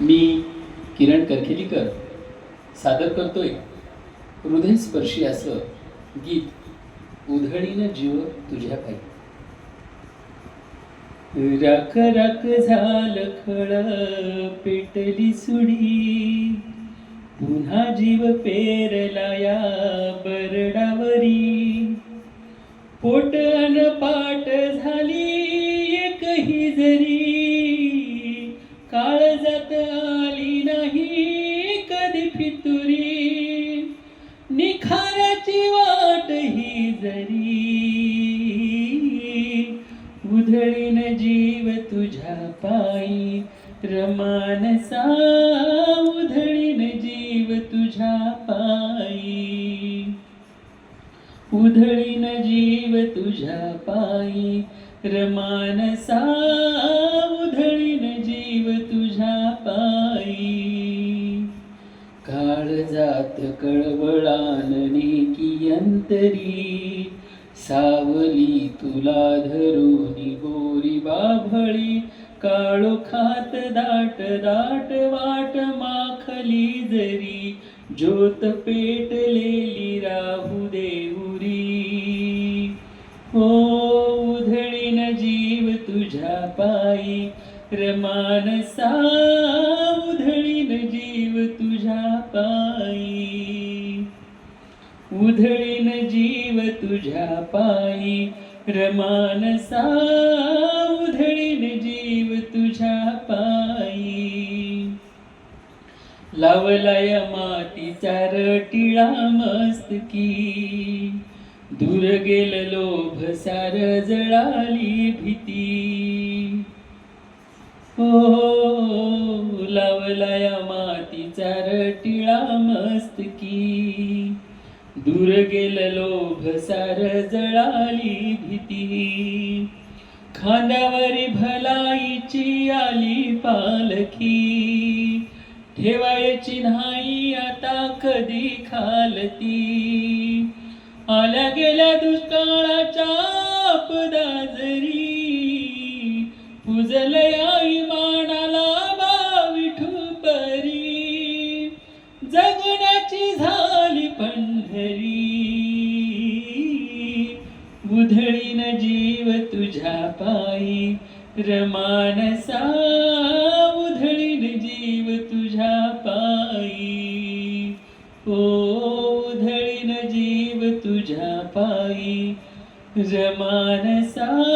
मी किरण करखेलीकर सादर करतोय. हृदयस्पर्शी असं गीत उधळीनं जीव तुझ्या पायी. राख राख झालं खळ पेटली सुडी. पुन्हा जीव पेरला या बरडा फितुरी निखाराची वाट ही जरी. उधळीन जीव तुझ्या पायी रमानसा उधळीन जीव तुझ्या पायी. उधळीन जीव तुझ्या पायी रमानसा काळ जात कळवळानने की अंतरी? सावली तुला धरून गोरी बाभळी काळो खात दाट दाट वाट माखली जरी ज्योत पेटलेली राहू देऊरी ओ उधळीन जीव तुझ्या पायी रमानसा सा उधळी उधळीन जीव तुझ्या पायी. रमानसा उधळीन जीव तुझ्या पायी. लावलाय मातीचा रटिळा मस्तकी. दूर गेल लोभ सार जळाली भीती. हो दूर गेल लोभ सार जळाली भीती. खांद्यावरी भलाईची आली पालखी. ठेवायची नाही आता कधी खालती. आल्या गेल्या दुष्काळाच्या आपदा जरी पुजल आई मानाला बाविठू परी जगण्याची झाली पण पंढरी उधळीन जीव तुझ्या पायी. रमानसा उधळीन जीव तुझ्या पायी. ओ उधळीन जीव तुझ्या पायी. रमानसा